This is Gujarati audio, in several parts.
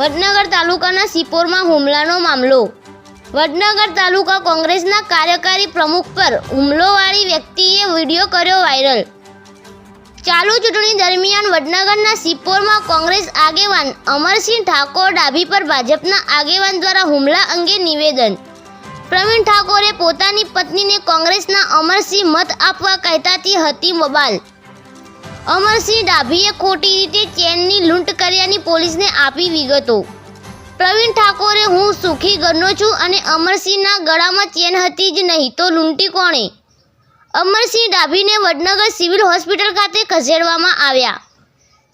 વડનગર તાલુકાના સિપોરમાં હુમલાનો મામલો. વડનગર તાલુકા કોંગ્રેસના કાર્યકારી પ્રમુખ પર હુમલોવાળી વ્યક્તિએ વીડિયો કર્યો વાયરલ. ચાલુ ચૂંટણી દરમિયાન વડનગરના સિપોરમાં કોંગ્રેસ આગેવાન અમરસિંહ ઠાકોર ડાભી પર ભાજપના આગેવાન દ્વારા હુમલા અંગે નિવેદન. પ્રવીણ ઠાકોરે પોતાની પત્નીને કોંગ્રેસના અમરસિંહ મત આપવા કહેતાથી હતી મોબાઈલ. અમરસિંહ ડાભીએ ખોટી રીતે ચેનની લૂંટ કર્યાની પોલીસને આપી વિગતો. પ્રવીણ ઠાકોરે, હું સુખી ઘરનો છું અને અમરસિંહના ગળામાં ચેન હતી જ નહીં, તો લૂંટી કોણે? અમરસિંહ ડાભીને વડનગર સિવિલ હોસ્પિટલ ખાતે ખસેડવામાં આવ્યા.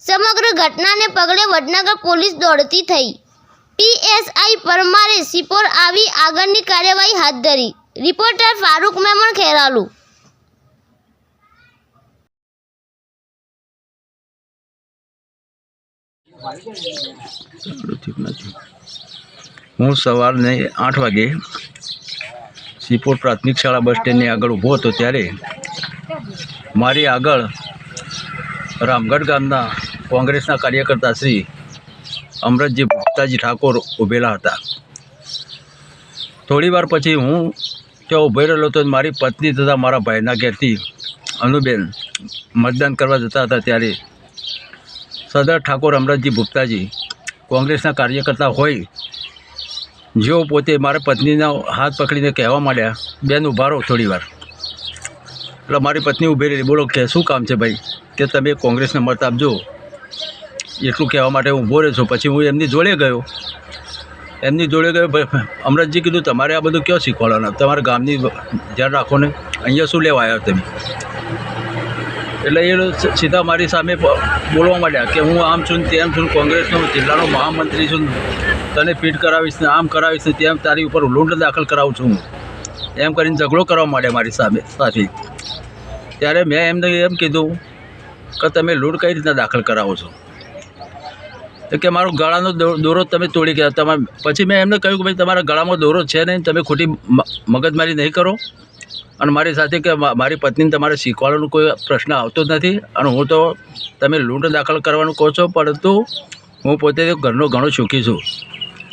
સમગ્ર ઘટનાને પગલે વડનગર પોલીસ દોડતી થઈ. પીએસઆઈ પરમારે સિપોર આવી આગળની કાર્યવાહી હાથ ધરી. રિપોર્ટર ફારૂક મેમણ ખેરાલુ ઠીક નથી હું સવારને આઠ વાગે સિપોર પ્રાથમિક શાળા બસ સ્ટેન્ડની આગળ ઊભો હતો ત્યારે મારી આગળ રામગઢ ગામના કોંગ્રેસના કાર્યકર્તા શ્રી અમરતજી ભુક્તાજી ઠાકોર ઊભેલા હતા. થોડી વાર પછી હું ત્યાં ઊભો રહેલો તો મારી પત્ની તથા મારા ભાઈના ઘેરથી અનુબેન મતદાન કરવા જતા હતા ત્યારે સરદાર ઠાકોર અમરતજી ગુપ્તાજી કોંગ્રેસના કાર્યકર્તા હોય, જેઓ પોતે મારા પત્નીના હાથ પકડીને કહેવા માંડ્યા, બેન, ઊભા રહો થોડી વાર. એટલે મારી પત્ની ઊભી રહી બોલો, કે શું કામ છે ભાઈ? કે તમે કોંગ્રેસને મત આપજો. એટલું કહેવા માટે હું ઊભો રહ્યો છું. પછી હું એમની જોડે ગયો. એમની જોડે ગયો અમરતજી કીધું, તમારે આ બધું ક્યાં શીખવાડવાનું? તમારા ગામની ધ્યાન રાખો ને. અહીંયા શું લેવા આવ્યા તમે? એટલે એ સીધા મારી સામે બોલવા માંડ્યા કે હું આમ છું ને તેમ છું કોંગ્રેસનો જિલ્લાનો મહામંત્રી છું તને ફીટ કરાવીશ ને આમ કરાવીશ ને તેમ તારી ઉપર લૂંટ દાખલ કરાવું છું હું. એમ કરીને ઝઘડો કરવા માંડ્યા મારી સામે, સાથે. ત્યારે મેં એમને એમ કીધું કે તમે લૂંટ કઈ રીતના દાખલ કરાવો છો? કે મારો ગળાનો દોરો તમે તોડી ગયા. તમે પછી મેં એમને કહ્યું કે ભાઈ તમારા ગળામાં દોરો છે નહીં તમે ખોટી મગજમારી નહીં કરો. અને મારી સાથે કે મારી પત્નીને તમારે શીખવાડવાનો કોઈ પ્રશ્ન આવતો જ નથી. અને હું તો, તમે લૂંટ દાખલ કરવાનું કહો છો, પરંતુ હું પોતે ઘરનો ઘણો સુખી છું.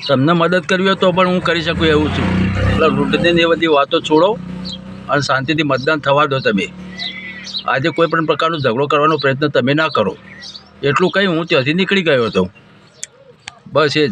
તમને મદદ કરવી હોય તો પણ હું કરી શકું એવું છું. એટલે લૂંટની એ બધી વાતો છોડો અને શાંતિથી મતદાન થવા દો તમે. આજે કોઈ પણ પ્રકારનો ઝઘડો કરવાનો પ્રયત્ન તમે ના કરો. એટલું કંઈ હું ત્યાંથી નીકળી ગયો હતો. બસ એ જ.